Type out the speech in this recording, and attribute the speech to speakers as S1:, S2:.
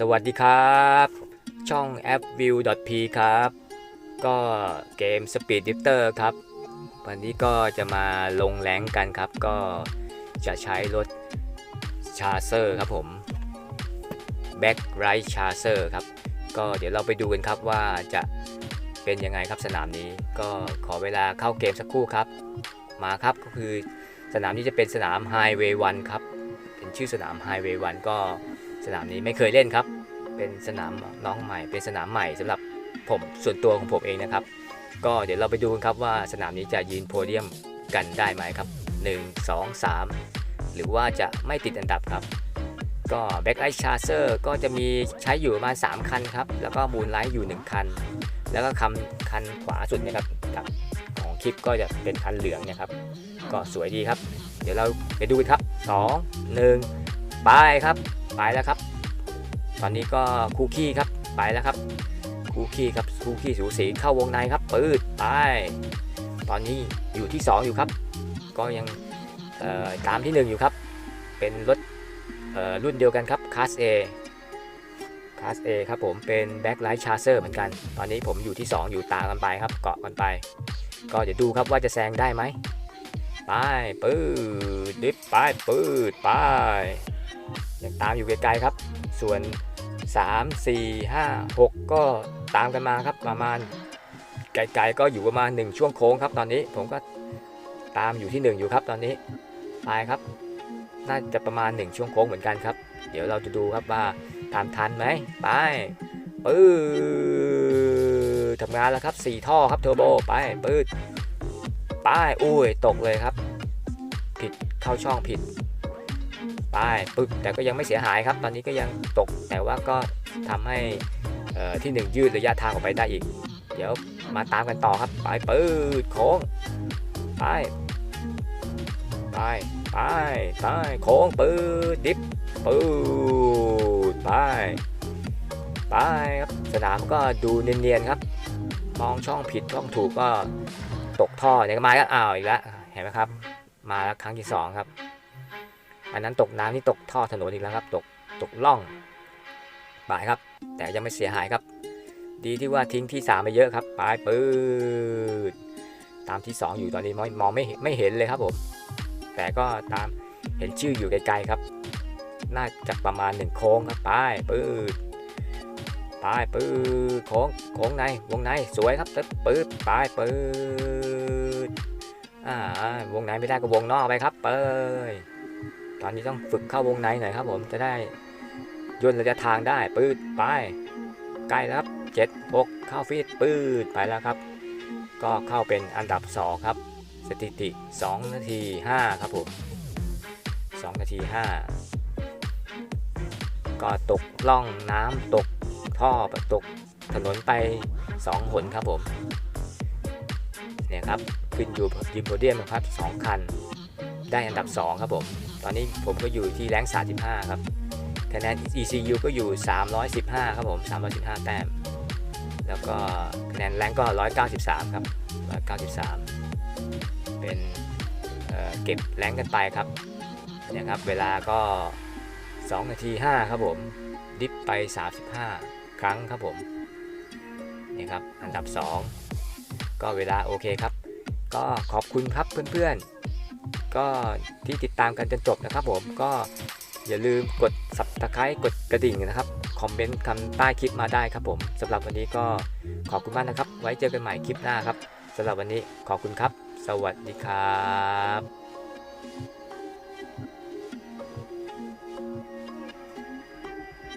S1: สวัสดีครับ ช่องแอป view.p ครับ ก็เกม Speed Drifter ครับ วันนี้ก็จะมาลงแรงกันครับ ก็จะใช้รถชาเซอร์ครับผม Back Right Chaser ครับ ก็เดี๋ยวเราไปดูกันครับว่าจะเป็นยังไงครับสนามนี้ ก็ขอเวลาเข้าเกมสักครู่ครับ มาครับก็คือสนามนี้จะเป็นสนาม Highway 1 ครับ เป็นชื่อสนาม Highway 1 ก็ สนามนี้ไม่เคยเล่นครับ เป็นสนามน้องใหม่ เป็นสนามใหม่สำหรับผมส่วนตัวของผมเองนะครับ ก็เดี๋ยวเราไปดูกันครับว่าสนามนี้จะยืนโพเดียมกันได้ไหมครับ 1 2 3 หรือว่าจะไม่ติดอันดับครับ ก็ Back Eye Chaser ก็จะมีใช้อยู่ประมาณ 3 คันครับ แล้วก็ Moonlight อยู่ 1 คัน แล้วก็คันคันขวาสุดนะครับกับของคลิปก็จะเป็นคันเหลืองเนะครับ ก็สวยดีครับ เดี๋ยวเราไปดูกันครับ 2 1 ไปครับไปแล้วครับ ตอนนี้ก็คูคี้ครับไปแล้วครับ คูคี้ครับคูคี้สูสีเข้าวงในครับปืดไป ตอนนี้อยู่ที่ 2 อยู่ครับ ก็ยังตามที่ 1 อยู่ครับ เป็นรถรุ่นเดียวกันครับ Class A Class A ครับผมเป็น Backlight Chaser เหมือนกัน ตอนนี้ผมอยู่ที่ 2 อยู่ตามกันไปครับเกาะกันไป ก็เดี๋ยวดูครับว่าจะแซงได้ไหมไปปืดดิฟไปปืดไป ยังตามอยู่ไกลๆครับ ส่วน 3 4 5 6 ก็ตามกันมาครับประมาณไกลๆก็อยู่ประมาณ 1 ช่วงโค้งครับตอนนี้ผมก็ตามอยู่ที่ 1 อยู่ครับตอนนี้ไปครับ น่าจะประมาณ 1 ช่วงโค้งเหมือนกันครับ เดี๋ยวเราจะดูครับว่าตามทันไหมไปปื้ดทำงานแล้วครับ 4 ท่อครับเทอร์โบไปปื้ดไปอุ้ยตกเลยครับ ผิดเข้าช่องผิด ไปปึ๊บแต่ก็ยังไม่เสียหายครับ ตอนนี้ก็ยังตกแต่ว่าก็ทำให้เอ่อที่ 1 ยืดระยะทางออกไปได้อีก เดี๋ยวมาตามกันต่อครับ ไปปืดโค้งไปไปไปไปโค้งปืดดิฟปืดไปไปครับสนามก็ดูเนียนๆครับ มองช่องผิดช่องถูกก็ตกท่อเนี่ยก็มาก็อ้าวอีกแล้วเห็นไหมครับ มาแล้วครั้งที่สองครับ อันนั้นตกน้ำนี่ตกท่อถนนอีกแล้วครับ ตกตกล่องบายครับ แต่ยังไม่เสียหายครับ ดีที่ว่าทิ้งที่3ไปเยอะครับปลายปืดตามที่ 2 อยู่ตอนนี้มองมองไม่ไม่เห็นเลยครับผม แต่ก็ตามเห็นชื่ออยู่ไกลๆครับ น่าจะประมาณ1โค้งครับปลายปืดปลายปืดโค้งโค้งในวงในสวยครับปืดปลายปืดอ่าวงในไม่ได้ก็วงนอกไปครับเปย ตอนนี้ต้องฝึกเข้าวงในหน่อยครับ ผมจะได้ย่นระยะทางได้ปืดไปใกล้แล้วครับเจ็ดหกเข้าฟีดปืดไปแล้วครับ ก็เข้าเป็นอันดับ2ครับ สถิติ 2 นาที 5 ครับผม2นาที 5 ก็ตกล่องน้ำตกท่อตกถนนไป 2 หนครับผมเนี่ยครับขึ้นอยู่ยืนโพเดียมครับ 2 คัน ได้อันดับ 2 ครับผม ตอนนี้ผมก็อยู่ที่แรง35 ครับคะแนน ECU ก็อยู่ 315 ครับผม 315 แต้ม แล้วก็คะแนนแรงก็ 193 ครับ 193 เป็นเเก็บแรงกันไปครับเนี่ยครับ เวลาก็ 2 นาที 5 ครับผม ดิฟไป 35 ครั้งครับผมนี่ครับ อันดับ 2 ก็เวลาโอเคครับ ก็ขอบคุณครับเพื่อนๆ ก็ที่ติดตามกันจนจบนะครับผมก็อย่าลืมกด subscribe กดกระดิ่งนะครับ คอมเมนต์คำใต้คลิปมาได้ครับผมสำหรับวันนี้ก็ขอบคุณมากนะครับ ไว้เจอกันใหม่คลิปหน้าครับสำหรับวันนี้ขอบคุณครับ สวัสดีครับ